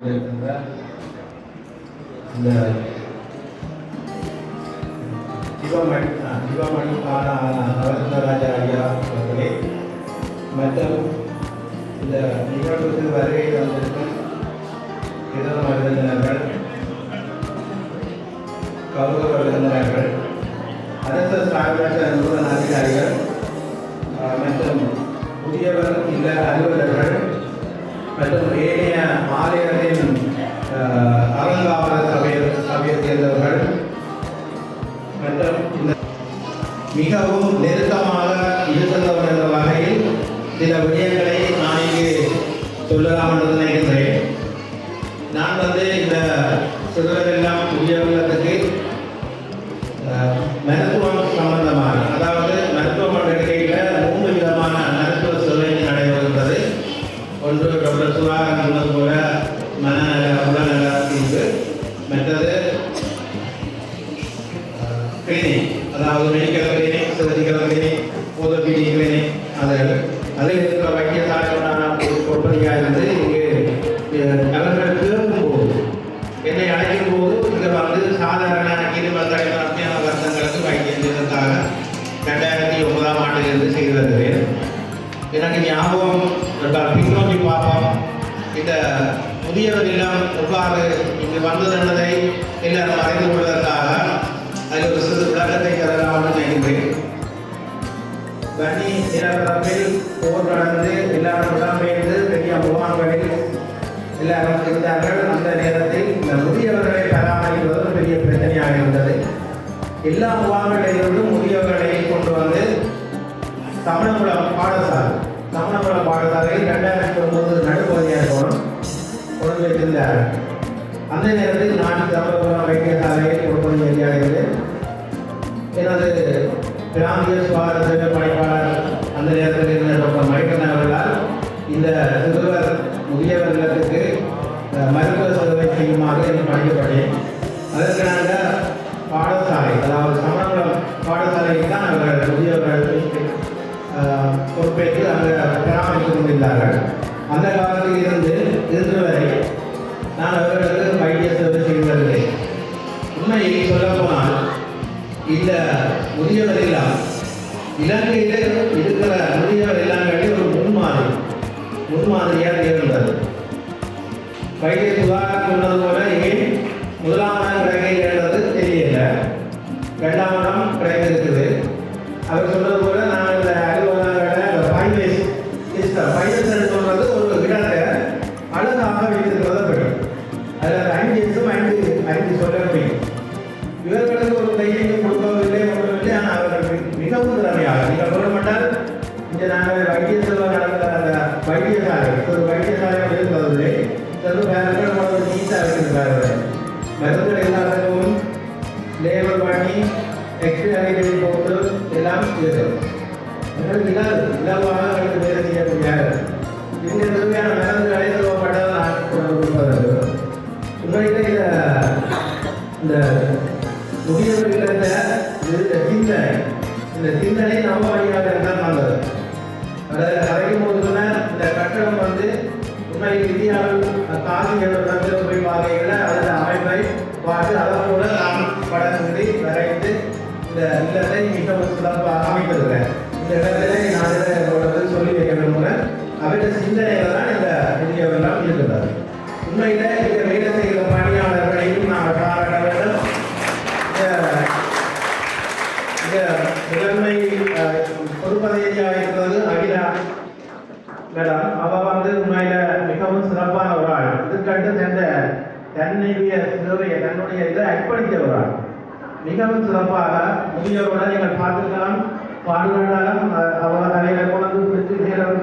இந்த சிவமணி சிவமணி ஆனா ஐயா அவர்களே மற்றும் இந்த நிகழ்வுக்கு வருகை வந்திருக்கும் இதர விருந்தினர்கள் கௌரவ விருந்தினர்கள் அதிகாரிகள் மற்றும் புதியவர் இல்ல அலுவலர்கள் மற்றும் ஏனைய மாநிலத்தின் அஹ், அறங்காவலர் சபையை சபையை சேர்ந்தவர்கள். மற்றும் இந்த மிகவும் நெருக்கமாக இருந்தவர் என்ற வகையில் சில விடயங்களை நான் இங்கு சொல்லலாம் என்று நினைக்கின்றேன். நான் வந்து இந்த சிறுவரெல்லாம் புதியவர்களுக்கு அஹ், மனநல உடல்நல தீர்வு மற்றது கிளினிக் அதாவது மெடிக்கல் கிளினிக் சர்ஜிக்கல் கிளினிக் போதோபிடி கிளினிக் அது அது இருக்கிற வைத்தியசாலையோட பொறுப்பதியாக இருந்து இங்கே அஹ், அவர்கள் கேட்கும் என்னை அழைக்கும் போது இங்கே வந்து சாதாரண இருமல் தலைமையான வருத்தங்களுக்கு வைத்தியம் செய்வதற்காக ரெண்டாயிரத்தி ஒன்பதாம் ஆண்டிலிருந்து செய்து வருகிறேன். எனக்கு ஞாபகம் பின்னோக்கி பார்ப்போம். இந்த முதியவர் இல்லம் எவ்வாறு இங்கு வந்தது என்பதை எல்லாரும் அறிந்து கொள்வதற்காக அதில் ஒரு சிறு விளக்கத்தை தரலாம் என்று நினைக்கின்றேன் வன்னி நிலப்பரப்பில் போர் நடந்து எல்லாரும் இடம்பெயர்ந்து பெரிய முகாம்களில் எல்லாரும் இருந்தார்கள். அந்த நேரத்தில் இந்த முதியவர்களை பராமரிப்பது ஒரு பெரிய பிரச்சனையாக இருந்தது. எல்லா முகாம்களிலிருந்தும் முதியவர்களை கொண்டு வந்து தமிழகுளம் பாடசாலை எனது பிராந்திய சுகாதார பணிப்பாளர் அந்த நேரத்தில் இருந்த டாக்டர் மைக்கன் அவர்களால் இந்த சிறுவர் முதியவர் இல்லத்துக்கு மருத்துவ சேவை செய்யுமாறு எனக்கு பணிக்கப்பட்டேன். அதற்கு நாங்கள் பாடசாலை அதாவது சமணகுளம் பாடசாலையில் தான் அவர்கள் முதியவர்கள் பொறுப்பேற்று அங்கே பராமரித்துக் கொண்டிருந்தார்கள். அந்த காலத்தில் இருந்து இன்று வரை நான் அவர்களுக்கு வைத்திய சேவை செய்து வருகிறேன் உண்மையை சொல்லப்போனால் இந்த முதியவர் எல்லாம் இலங்கையில் இருக்கிற முதியவர் இல்லங்களில் ஒரு முன்மாதிரி முன்மாதிரியாக இருந்தது வைத்திய சுகாதாரம் சொன்னது போல ஏன் முதலாம் இடம் கிடைக்கிறது தெரியல. இரண்டாம் இடம் இருக்குது அவர் சொன்ன ஒரு வைத்தியசாலை இருந்ததில்லை சிறு பேர்கள் ஒரு நீட்டாக வைத்திருக்கிறார்கள் மருந்துகள் எல்லாத்துக்கும் லேபர் பண்ணி எக்ஸ்பிரி போட்டு எல்லாம் இருக்குது எங்களுக்கு இல்லாது இலவாக எங்களுக்கு வேலை செய்ய முடியாது. இந்த தேவையான மருந்துகளை சொல்லப்பட்டதை கொடுப்பதற்கு உண்மையிலே இந்த இந்த முதியவர்கள் இந்த சிந்தனை இந்த சிந்தனை நம்ம வழியாக இந்த இடத்தை மிகவும் சிறப்பாக அமைத்திருக்கிறேன் இந்த இடத்துல நான் என்ன சொல்லி வைக்க விரும்புகிறேன் அவருடைய சிந்தனைகள் தான் இந்த முதியவர்களாம் இருக்கிறார் உண்மையில இந்த வேலை செய்கிற பணியாளர்களையும் நாங்கள் பாராட்ட வேண்டும். இந்த- இந்த முதன்மை அஹ், பொறுப்பதவியாக இருக்கிறது அகிலா. மேடம் அவ வந்து உண்மையில மிகவும் சிறப்பான ஒரு ஆள். இதுக்கண்டு தந்த தன்னுடைய சேவையை தன்னுடைய இதை அர்ப்பணித்த ஒரு ஆள். மிகவும் சிறப்பாக முதியோருடன் நீங்கள் பார்த்துக்கலாம் பாடுகிறாராலும் அவர் தலையில கொண்டு பிடித்து நேரம்